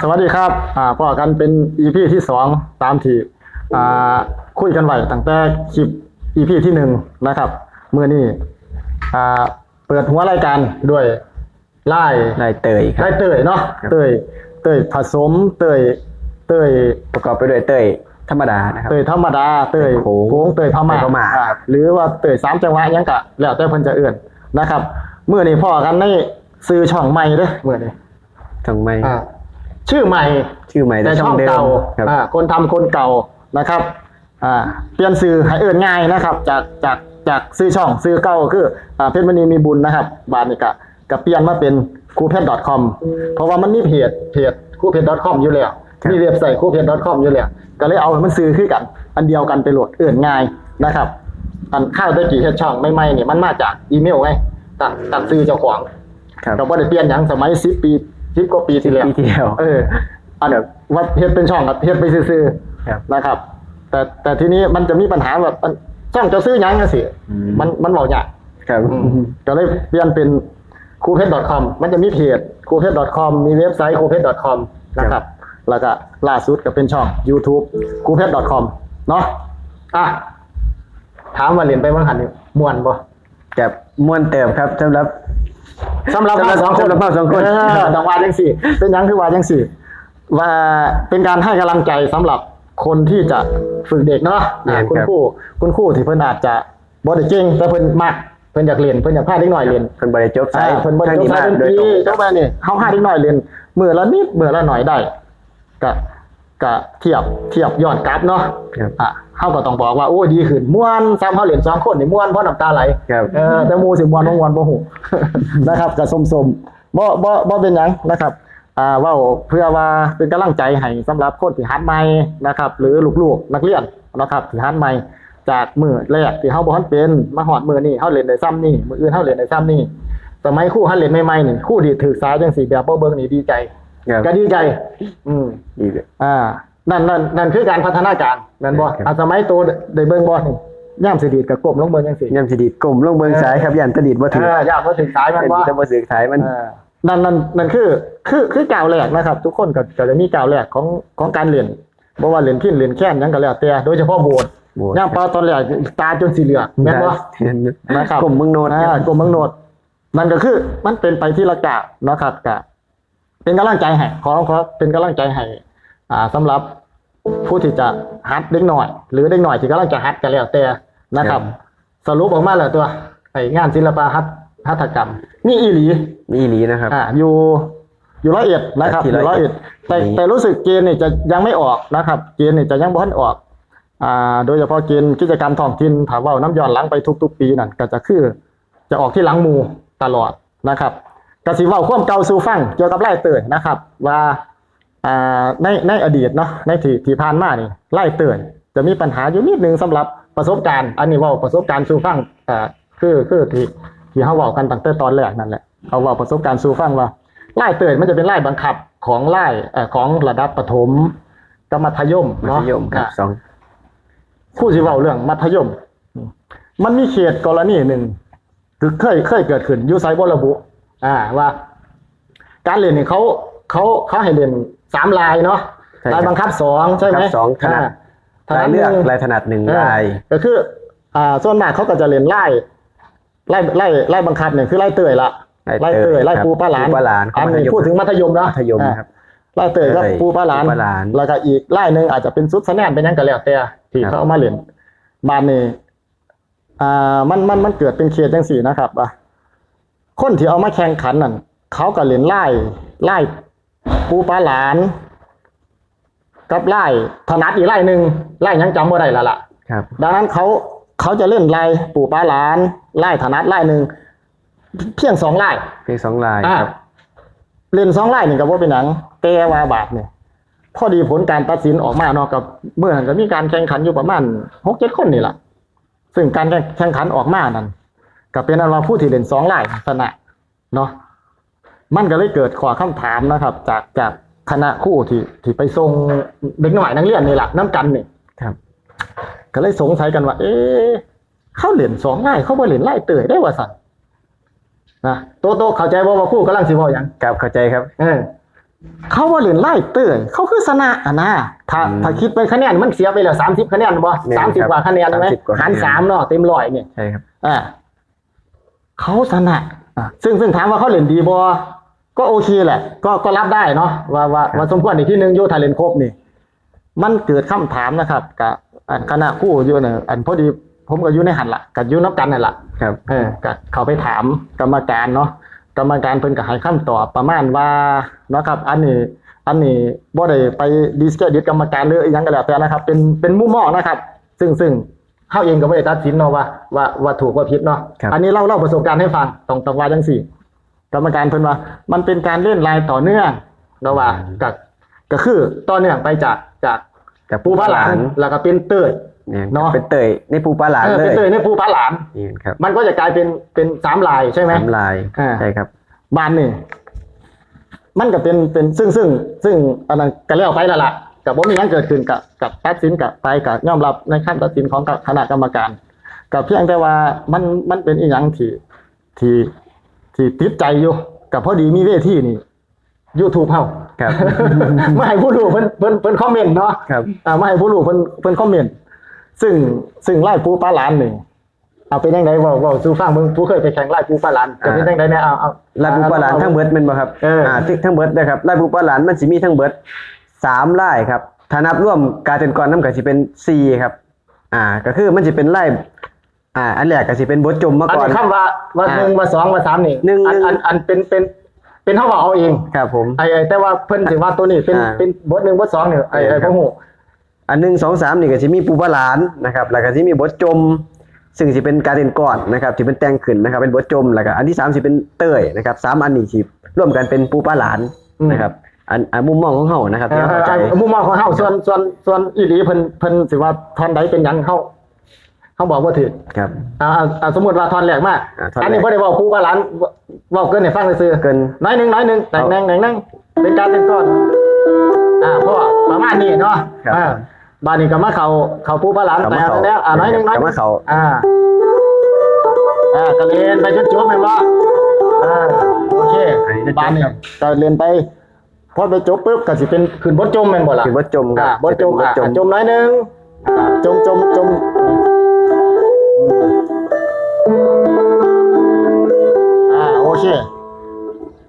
สวัสดีครับอ่าพอกันเป็น EP ที่สองตามที่อ่าคุยกันไว้ตั้งแต่คลิป EP ที่หนึ่งนะครับเมื่อนี้อ่าเปิดหัวรายการด้วยไล่ลายเตยครับไล่เตยเนาะครับเตยเตยผสมเตยเตยประกอบไปด้วยเตยธรรมดานะครับเตยธรรมดาเตยโค้งโค้งเตยพม่าเตยพม่าอ่หรือว่าเตยสามจังหวะยังกะแล้วแต่เพิ่นจะเอื่นนะครับเมื่อนี้พ่อกันในซื้อช่องใหม่เด้อเมื่อนี้ทำไมอ่า ชื่อใหม่ชื่อใหม่แต่แต่ช่ช่อองงเดิมเก่าครับอ่าคนทำคนเก่านะครับอ่าเปลี่ยนซื้อให้เอื่นง่ายนะครับ จากจากจากซื้อช่องซื้อเก่าคืออ่าเพชรมณีมีบุญนะครับ บานนี้กะกับเปลี่ยนมาเป็นคูเพชร .com เพราะว่ามันมีเพจเพจคูเพชร .com อยู่แล้วมีเว็บไซต์คูเพชร .com อยู่แล้วก็เลยเอามันซื้อคือกัน อันเดียวกันไปโหลดเอื่นง่ายนะครับ อันข้าวได้กี่เฮ็ดช่องไม่ไม่เนี่ยมันมาจากอีเมลไงตั้งตั้งซื้อเจ้าของครับก็บ่ได้เปลี่ยนหยังสมัย10ปี 10กว่าปีที่แล้วปีที่แล้วเออ อันเนี้ยว่าเฮ็ดเป็นช่องกับเฮ็ดไปซื่อครับๆนะครับ แต่แต่ทีนี้มันจะมีปัญหาแบบมันช่องจะซื้อหยังจังซี่อืมมันมันบอกยากครับก็เลยเปลี่ยนเป็นครูเพชร .com มันจะมีเพจครูเพชร .com มีเว็บไซต์ครูเพชร .com นะครับ แล้วก็ล่าสุดก็เป็นช่อง YouTube ครูเพชร .com เนาะอะถามว่าเรียนไปเมื่อหันนี่ม่วนบ่กับม้วนเติมครับสำหรับ สำหรับสำหรับเราสองคนสำหรับเราสองคนเต้องว่าจังสี่ เป็นหยังคือว่าจังสี่ ว่าเป็นการให้กำลังใจสำหรับคนที่จะฝึกเด็กเนาะแม่นคุณครับครูคุณครูที่เพิ่นอาจจะบ่ได้เก่งแต่เพิ่นมักเพิ่นอยากเรียนเพิ่นอยากพาเด็กน้อยเรียนเพิ่นบริจบสายอ่าเพิ่นบ่ได้ทางจนี้บมาสายดนโดตยรีตรงเจ้ามานี่เฮาพาเด็กน้อยเรียนมื้อละนิดมื้อละหน่อยได้ก็ก็เทียบเทียบยอดกราฟเนาะครับอะ เฮาก็ต้องบอกว่าโอ้ดีขึ้นม่วนซ้ำเฮาเรียนสองคนนี่ม่วนเพราะน้ำตาไหลครับเออแต่หมูสิมวนบ่มวนบ่หูนะครับก็สมๆบ่บ่บ่เป็นหยังนะครับอ่าเว้าเพื่อว่าเป็นกำลังใจให้สำหรับคนที่หัดใหม่นะครับ หรือลูกๆนักเรียนนะครับที่หัดใหม่จากมือแรกที่เฮาบ่ทันเป็นมาฮอดมือนี้เฮาเล่นได้ซ้ำนี่มืออื่นเฮาเล่นได้ซ้ำนี่สมัยครู่หัดเล่นใหม่ๆนี่ครู่ดีดถือสายจังซี่แบบบ่เบิ่งนี่ดีใจครับก็ดีใจ อืมดีเลยอ่า นั่นนั่นนั่นคือการพัฒนาการแม่นบ่ครับอ่าสมัยโตได้เบิ่งบ่นี่ย่ามสิดีดก็ก้มลงเบิ่งจังซี่ยำสิดีดกลมลงเบิงสายครับยันตะดีดบ่ถือเออย่ามบ่ถึงสายแม่นบ่จะบ่สื่อสายมัน เออนั่นนั่นนั่นคือคือคือก้าวแรกนะครับ ทุกคนก็ก็จะมีก้าวแรกของของการเรียนบ่ว่าเรียนพินเรียนแค้นหยังก็แล้วแต่โดยเฉพาะโบสถ์โบสถ์ ย่ามปาตอนแรกตาจนสีเหลืองแม่นบ่ นะครับ กลมเมืองโนด อ่ากลมเมืองโนดนั่นก็คือมันเป็นไปที่ละกะเนาะครับกะเป็นกำลังใจให้ขอขอเป็นกำลังใจให้ อ่าสำหรับผู้ที่จะฮัดเด็กหน่อย หรือเด็กหน่อยที่กำลังจะฮัดกันแล้วแต่นะครับ สรุปออกมาแล้วตัวไอ้งานศิลปะฮัดหัตถกรรม นี่อีหลีมีอีหลีนะครับ อ่าอยู่อยู่ร้อยเอ็ดนะครับที่อยู่ร้ร้ออยยเอ็เอ็ดดแต่นี่ แต่รู้สึกเกณฑ์เนี่ยจะยังไม่ออกนะครับ เกณฑ์เนี่ยจะยังบ่ทันออก อ่า โดยเฉพาะเกณฑ์กิจกรรมท้องถิ่นถามว่าน้ำย้อนหลังไปทุก ๆ ปีนั่นก็จะคือ จะออกที่หลังหมูตลอดนะครับกสิเว้าความเก่าสู่ฟังเกี่ยวกับไล่เตยนะครับ ว่า อ่าในในอดีตเนาะในที่ที่ผ่านมานี่ไล่เตยจะมีปัญหาอยู่นิดนึงสำหรับประสบการณ์ อันนี้เว่าประสบการณ์สู่ฟังอ่าคือคือที่ที่เขาเว้ากันตั้งแต่ตอนแรกนั่นแหละเขาเว้าประสบการณ์สู่ฟังว่าไล่เตยมันจะเป็นไล่บังคับของไล่เอ่อของระดับประถมกับมัธยมมัเนาะธยมครับอ่าสองคู่สิเว้าเรื่องมัธยม มันมีเขตกรณีหนึ่งคือเคยเคยเกิดขึ้นอยูไซบระบุ อ่าว่า การเรียนเนี่ยเขาเขาเขาให้เรียน สามลายเนาะใช่ครับลายบังคับสองใช่ไหมบังคับสองถนัดอ่ลายเลือกถนัดหนึ่งลายถนัดหนึ่งเออลาย ก็คืออ่าส่วนมากเขาก็จะเรียนไล่ไล่ไล่ไล่บังคับเนี่ยคือไล่เตยละไล่เตยไล่ปูปลาหลานปูปลาหลานอันนี้พูดถึงมัธยมเนาะมัธยมครับไล่เตยก็เตยปูปลาหลานปูปลาหลานแล้วก็อีกไล่หนึ่งอาจจะเป็นซุดสแนนเป็นหยังก็แล้วแต่ที่ครับเขาเอามาเล่นบ้านนี้อ่ามันมันมันเกิดเป็นเคสจังสี่นะครับอะคนที่เอามาแข่งขันนั่นเขาก็เล่นไล่ไล่ ปูปลาหลาน กับไล่ถนัดอีกไล่หนึ่งไล่หยังจำบ่ได้และล่ะครับ ดังนั้นเขาเขาจะเล่นไล่ปู่ปลาหลานไล่ถนัดไล่หนึ่งเพียงสองไล่เพลงสองลายอ่าครับเล่นสองไล่นี่ก็ว่าเป็นหนังแต่ว่าบาทเนี่ยพอดีผลการตัดสินออกมาเนาะกับเมื่อนั้นก็มีการแข่งขันอยู่ประมาณหกเจ็ดคนนี่แหละซึ่งการแข่งขันออกมานั้นก็เป็นอันว่าผู้ที่เล่นสองไล่ชนะเนาะ มันก็เลยเกิดข้อคำถามนะครับ จากจากคณะครู่ที่ที่ไปส่งเด็กหน่อยนักเรียนนี่แหละน้ำกันนี่ครับ ก็เลยสงสัยกันว่า เอ๊ะเขาเหรียญสองไล่เขาบ่เหรียญไล่เตยได้ว่าสันนะโตโตเข้าใจว่าว่าคู่กำลังสิบอกอย่างครับเข้าใจครับเออเขาว่าเหรียญไล่เตยเขาคือชนะอะนะถ้าอืมถ้าคิดเป็นคะแนนมันเสียไปแล้วสามสิบคะแนนบ่แน่สามนสิบครับกว่าคะแนนใช่ไหม30กว่าคะแนนหารสามเนาะเต็มร้อยเนี่ยใช่ครับอ่าเขาชนะอะซึ่งซึ่งถามว่าเขาเหรียญดีบ่ ก็โอเคแหละ ก็ก็รับได้เนาะว่าว่าว่าสมควรอีกที่หนึ่งโยธาเลนครบนี่ มันเกิดคำถามนะครับกับอันคณะคู่อยู่เนี่ยอันพอดีผมก็อยู่ในหันละกับอยู่นับกันนั่นแหละครับเออก็เขาไปถามกรรมการเนาะกรรมการเพิ่นก็ให้คำตอบประมาณว่าเนาะครับ อันนี้ อันนี้บ่ได้ไปดิสเครดิตกรรมการหรืออหยังก็แล้วแต่นะครับ เป็นเป็นมุมมองนะครับ ซึ่งซึ่งเฮาเองก็บ่ได้ตัดสินเนาะว่าว่าว่าถูกว่าผิดเนาะครับอันนี้เล่าเล่าประสบการณ์ให้ฟังต้องต้องว่าจังซี่ กรรมการเพิ่นว่า มันเป็นการเล่นลายต่อเนื่องเนาะว่าก็ก็คือต่อเนื่องไปจากจากจากปูปลาหลานแล้วก็เป็นเตยเนี่ยเนาะเป็นเตยในปูปลาหลานเออเลเป็นยเตยในปูปลาหลานนี่ครับ มันก็จะกลายเป็นเป็นสามลายใช่ไหมสามลายอ่าใช่ครับบานนี่มันก็เป็นเป็นซึ่งซึ่งซึ่งอันนั้นก็แล้วไปแล้วล่ะกับว่ามีนั้นเกิดขึ้นกับกับตัดสินกับไปกับยอมรับในขั้นตัดสินของคณะกรรมการ กับเพียงแต่ว่ามันมันเป็นอีหยังที่ที่ ที่ติดใจอยู่กับพอดีมีเวทีนี่ยูทูบเฮาครับ ไม่ให้ผู้รู้เพิ่นเพิ่นเพิ่นคอมเมนต์เนาะครับ อ่าไม่ให้ผู้รู้เพิ่นเพิ่นคอมเมนต์ซึ่งซึ่งไล่ปูปลาหลานนี่เอาเป็นยังไงเว่าเว่าสู่ฟังมึงผู้เคยไปแข่งไล่ปูปลาหลานจะเป็นยังไงเนี่ยเอาเอาลายปูปลาหลานทั้งเบิดแม่นบ่ครับเอออ่ทั้งทั้งเบิดนะครับลายปูปลาหลานมันสิมีทั้งเบิดสามลายครับถ้านับร่วมการเป็นก่อนน้ำก็สิเป็นสี่ครับ อ่า ก็คือมันสิเป็นลาย อ่า อันแรกก็สิเป็นบทจมมาอันก่อน นี้คำว่าว่าอ่าหนึ่งว่าสองว่าสามนี่หนึ่งอันหนึ่ง อันอันเป็นเป็นเป็นเท่าว่าเอาเองครับผม ไอ้ไอ้แต่ว่าเพิ่นสิว่าตัวนี้เป็นอ่าเป็นบทหนึ่งบทสองเนี่ยไอ้ไอ้ครัพ่บ อหูอันหนึ่งสองสามนี่ก็สิมีปูปลาหลานนะครับ แล้วก็สิมีบทจม ซึ่งสิเป็นการเด่นก่อนนะครับที่เป็นแต่งขึ้นนะครับ เป็นบทจมแล้วก็อันที่สามสิเป็นเต้ยนะครับสามอันนี้สิร่วมกันเป็นปูปลาหลานนะครับ อันอันมุมมองของเฮานะครับเอที่อเราเข้าใจ ไอ้มุมมองของเฮาส่วนส่วนส่วนอีหลีเพิ่นเพิ่นสิว่าทอนใดเป็นหยังเฮา เฮาบอกว่าถือครับอ่าอ่าอ่าสมมุติว่าทอนแรกมาอ่าท่อนแรก อันนี้บ่ได้เว้าผู้ว่าหลานเว้าเกินให้ฟังซื่อๆเกิน น้อยหนึงน้อยหนึงแต่งแนงแต่งแนงเป็นการเป็นก้อนอ่าเพราะว่าประมาณนี้เนาะครับอ่าบ้านนี้ก็มาเขาเขาผู้ว่าหลานเขาแต่มาเข้าแล้วอ่าน้อยหนึงน้อยหเขานึมางเข้า อ่าอ่ากระเรียนไปจนจบแม่นบ่อ่าโอเคอันนี้จะจบบ้านนี้ครับก็เรียนไปพอไปจบปุ๊บก็สิเป็นขึ้นบทจมแม่นบ่ล่ะคือบทจมครัอ่าบบทจมจะอ่าเป็นบทจมจมน้อยหนึงอ่าจมจมจม เค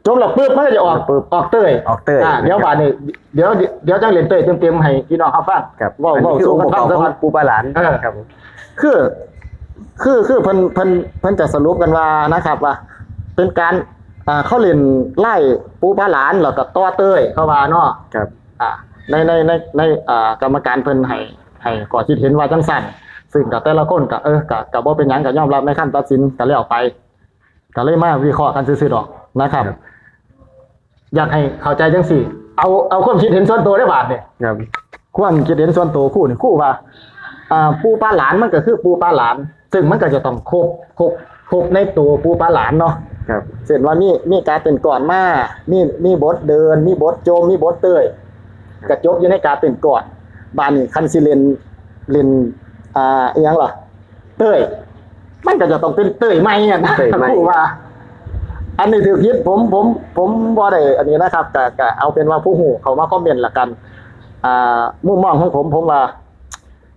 จมแล้วปุ๊บมันก็จะออกปุ๊บออกเตยออกเต้ยอ่าเดี๋ยวนะครับบาดนี้เดี๋ยวเดี๋ยวจังเรียนเตยเต็มๆให้พี่น้องเขาฟังครับเว้าอันเว้านี้คือสู่องค์กัปนระกฟัองบซะขก่ออนงปูปลาหลานเออครับผมคือ คือคือเพิ่นเพิ่นเพิ่นจะสรุปกันว่านะครับ ว่า เป็นการอ่าเขาเล่นไล่ปูปลาหลานแล้วก็ต่อเต้ยเข้าว่าเนาะครับ อ่า ในในในในอ่ากรรมการเพิ่นให้ให้ก่อคิดเห็นว่าจังสั่นซึ่งกับแต่ละคนก็เออก็ก็บ่เป็นหยังก็ยอมรับในขั้นตัดสินก็แล้วไป ก็เลยมาวิเคราะห์กันซื่อๆดอกนะครับครับ อยากให้เข้าใจจังสี่ เอาเอาความคิดเห็นส่วนตัวได้บาทเนี่ยครับ ความคิดเห็นส่วนตัวคู่นี่คู่ว่าอ่าปูปลาหลานมันก็คือปูปลาหลาน ซึ่งมันก็จะต้องครบครบครบในตัวปูปลาหลานเนาะครับเช่นว่ามีมีการเป็นก่อนมามีมีบทเดิน มีบทโจมมีบทเตยกระจบอยู่ในการเป็นก่อนบานนี้คันซิเลนเลนอ่าอีหยังล่ะเต้ย มันก็จะต้องเป็นเต้ยใหม่อะนะเต้ยใหม่คู่ว่า อันนี้ถือพิษผมผม ผมบ่ได้อันนี้นะครับแต่แต่เอาเป็นว่าผู้หูเขามาคอมเมนต์ละกัน อ่ามุมมองของผมผมว่า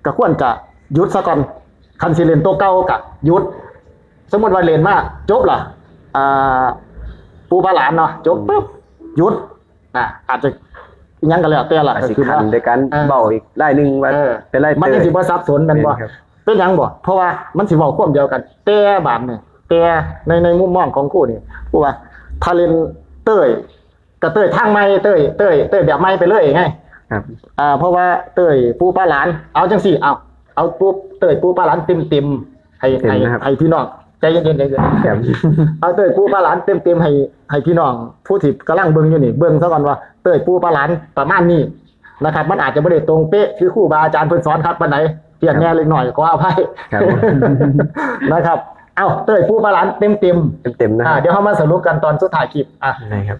ก็ควรจะหยุดซะก่อนคันสิเลนตัวเก่ากะหยุด สมมติว่าเลนมาจบล่ะอ่าปูปลาหลานเนาะจบปุ๊บหยุดอะอาจจะอิหยังก็แล้วแต่ละอาจก็สิคือคันว่าด้วยการเออเบาอีกไล่หนึงว่าเออเป็นไล่มันเตยังย สิบ่สับสนแมันบ่แม่นครับ เป็นหยังบ่เพราะว่ามันสิเว้าความเดียวกัน แต่บาดนี่แต่ในในมุมมองของกูนี่กูว่าถ้าเล่นเต้ยก็เต้ยทางใหม่เต้ยเต้ยเต้ยแบบใหม่ไปเลยไงครับ อ่าเพราะว่าเต้ยปูปลาหลาน เอาจังสี่เอาเอาปูเต้ยปูปลาหลานเต็มเต็มๆให้ให้ให้พี่น้องใจเย็นๆใจเย็นๆครับ เอาเต้ยปูปลาหลานเต็มเต็มๆให้ให้พี่น้องผู้ที่กำลังเบิ่งอยู่นี่เบิ่งซะก่อนว่าเต้ยปูปลาหลานประมาณนี้นะครับ มันอาจจะไม่ได้ตรงเป๊ะคือครูบาอาจารย์เพิ่นสอนครับปานไหน เปลี่ยนแน่เล็กหน่อยก็เอาให้ครับนะครับเอาเต้ยปูปลาหลานเต็มเต็มเต็มๆๆนะคอ่ารับเดี๋ยวเขามาสรุปกันตอนสุดท้ายคลิปอะได้ครับ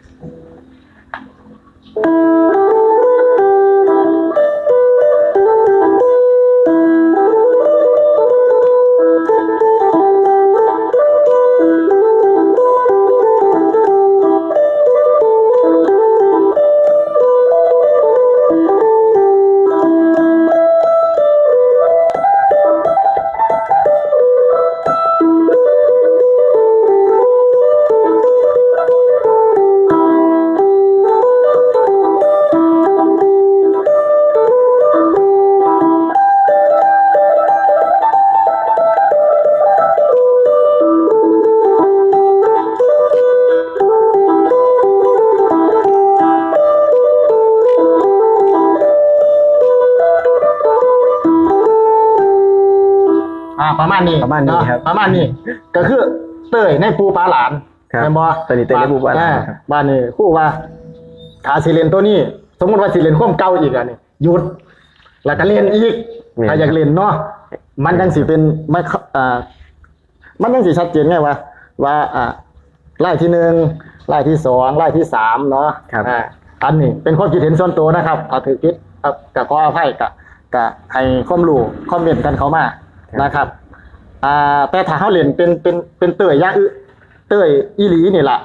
มาณนี้ประมาณนี้เนาะครับ ประมาณนี้ ก็คือเต้ยในปูปลาหลานครับแม่นบ่ตอนนี้เต้ยในปูปลาหลานครับบ้านนี้ครู่ว่าขาสิเลนตัวนี้ สมมติว่าสิเลนข้อมเก่าอีกอะนี่หยุด แล้วก็เล่นอีกแม่นถ้าอยากเล่นเนาะมันยังสิเป็นไม่เข้าอ่ามันยังสิชัดเจนไงว่า ว่าอ่าไล่ที่หนึ่งไล่ที่สองไล่ที่สามเนาะครับอ่าอันนี้เป็นความคิดเห็นส่วนตัวนะครับถ้าถือคิดกับกับขออภัยกับกับให้ความรู้คอมเมนต์กันเขามานะครับ อ่าแต่ถ้าเขาเล่นเป็นเป็นเป็นเตยอย่างอื่นเตยอีหลีนี่แหละ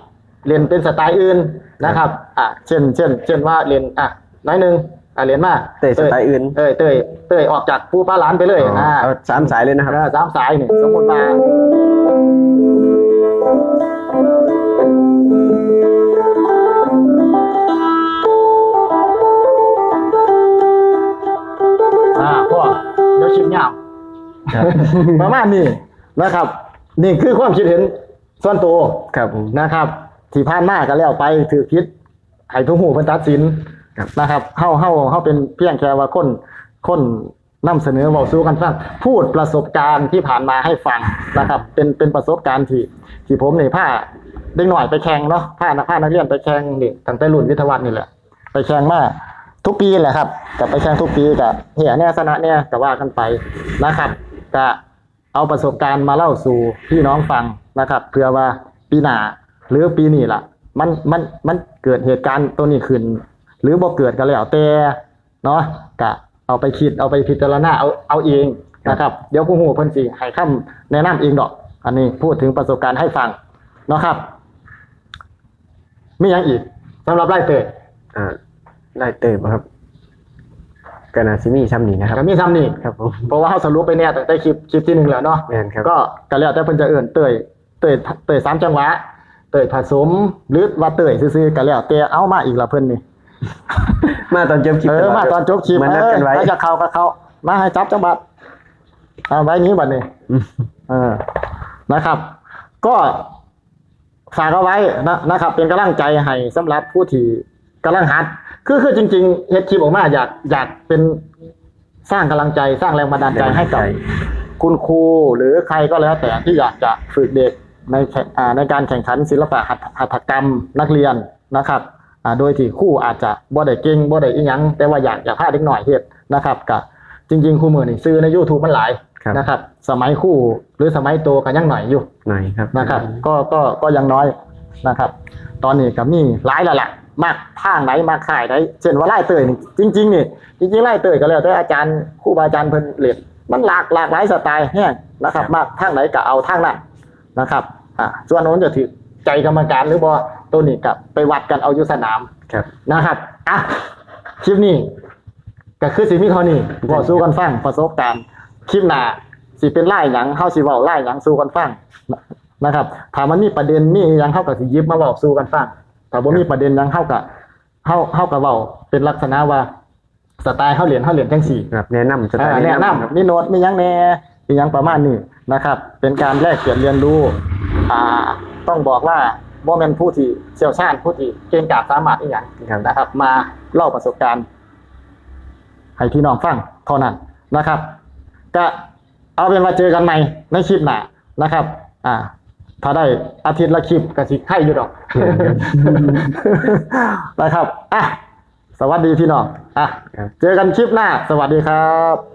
เล่นเป็นสไตล์อื่นนะครับ อ่าเช่นเช่นเช่นว่าเล่นอะน้อยหนึ่งอ่าเล่นมาเตยสไตล์อื่นเตยเตยเตยออกจากผู้ป้าร้านไปเลยอ๋ออ่าเอาสามสายเลยนะครับเออสามสายนี่สมมติว่าอ่าพ่อเดี๋ยวชิมยาว ครับ ประมาณนี้นะครับ นี่คือความคิดเห็นส่วนตัวครับผม นะครับ ที่ผ่านมาก็แล้วไปถือคิดให้ทุกหูเป็นตัดสินครับ นะครับเฮาเฮาเฮาเป็นเพียงแค่ว่าคนคนนำเสนอเว้าสู่กันฟังพูดประสบการณ์ที่ผ่านมาให้ฟังนะครับ เป็นเป็นประสบการณ์ที่ที่ผมนี่ผ้าเด็กหน่อยไปแข่งเนาะผ้านักผ้านักเรียนไปแข่งนี่ตั้งแต่รุ่นวิทยาวัฒน์นี่แหละ ไปแข่งมาทุกปีแหละครับกับไปแข่งทุกปีกับเหียเนี่ยชนะเนี่ยก็ว่ากันไปนะครับ ก็เอาประสบการณ์มาเล่าสู่พี่น้องฟังนะครับเพื่อว่าปีหน้าหรือปีนี้ล่ะ มันมันมันเกิดเหตุการณ์ตัวนี้ขึ้น หรือบ่เกิดก็แล้วแต่เนาะก็เอาไปคิดเอาไปพิจารณาเอาเอาเองนะครับเดี๋ยวผู้หูเพิ่นสิให้คำแนะนำเองดอก อันนี้พูดถึงประสบการณ์ให้ฟังเนาะครับมีอย่างอีกสำหรับไล่เตยอ่าไล่เตยครับ ก็น่าสิมีซ้ำนี้นะครับ ก็มีซ้ำนี่ครับผม เพราะว่าเขาสรุปไปเนี่ยตั้งแต่คลิปคลิปที่หนึ่งแล้วเนาะแม่นครับ ก็ก็แล้วแต่เพิ่นจะเอื่นเตยเตยเตยสามจังหวะเตยผสมหรือว่าเตยซื่อๆก็แล้วแต่เอามาอีกละเพิ่นนี่มาตอนจบคลิปเออมาตอนจบคลิปมานัดกันไว้เออถ้าจะเข้าก็เข้ามาให้จับจังหวัดเอาไว้งี้บัดนี้อืมเออนะครับ ก็ฝากเอาไว้นะนะครับ เป็นกำลังใจให้สำหรับผู้ที่ กำลังหัดคือคือจริงๆเฮ็ดคลิปออกมาอยากอยากเป็นสร้างกำลังใจสร้างแรงบันดาลใจให้กับ คุณครูหรือใครก็แล้วแต่ที่อยากจะฝึกเด็กในแข่งอ่าในการแข่งขันศิลปะหัตหัตถกรรมนักเรียนนะครับอ่าโดยที่ครู่อาจจะบ่ได้เก่งบ่ได้อีหยัง แต่ว่าอยากอยากพาเด็กหน่อยเฮ็ดนะครับกับจริงๆครู่มือนี่ซื้อใน YouTube มันหลายครับ นะครับ สมัยครู่หรือสมัยโตกันยังหน่อยอยู่ หน่อยครับ นะครับ ก็ก็ก็ยังน้อยนะครับ ตอนนี้ก็มีหลายแล้วล่ะ มากทางไหนมาขายไหนเช่นว่าไล่เตยนี่จริงๆนี่จริงๆไล่เตยก็แล้วแต่อาจารย์ครูบาอาจารย์เพิ่นเรียนมันหลากหลากหลายสไตล์แห้งนะครับ มากทางไหนก็เอาทางนั้นนะครับอ่าส่วนโน้นจะถือใจกรรมการหรือบ่ตัวนี้กับไปวัดกันเอาอยู่สนามครับนะครับอะคลิปนี้ก็คือสิมีเท่านี้บอกสู้กันฟังประสบการณ์คลิปหน้าสิเป็นไล่หยังเฮาสิเว้าไล่หยังสู้กันฟังนะครับถามมันมีประเด็นมีอิหยังเข้ากับสิหยิบมาบอกสู้กันฟัง ถ้าบ่มีประเด็นหยังเข้ากับเข้าเข้ากับเว้าเป็นลักษณะว่าสไตล์เข้าเหรียญเข้าเหรียญจังสี่ ครับแนะนำสไตอ่าล์แนะนครับำมีโน้ตมีหยังแน่มีหยังประมาณนี้นะครับ เป็นการแลกเปลี่ยนเรียนรู้อ่าต้องบอกว่าบ่แม่นผู้ที่เชี่ยวชาญผู้ที่เก่งกาจสามารถอีหยังครับ นะครับ มาเล่าประสบการณ์ให้พี่น้องฟังเท่านั้นนะครับ ก็เอาเป็นว่าเจอกันใหม่ในคลิปหน้านะครับ อ่า ถ้าได้อาทิตย์ละคลิปก็สิไข่อยู่ดอกนะครับอะสวัสดีพี่น้องอะครับเจอกันคลิปหน้า สวัสดีครับ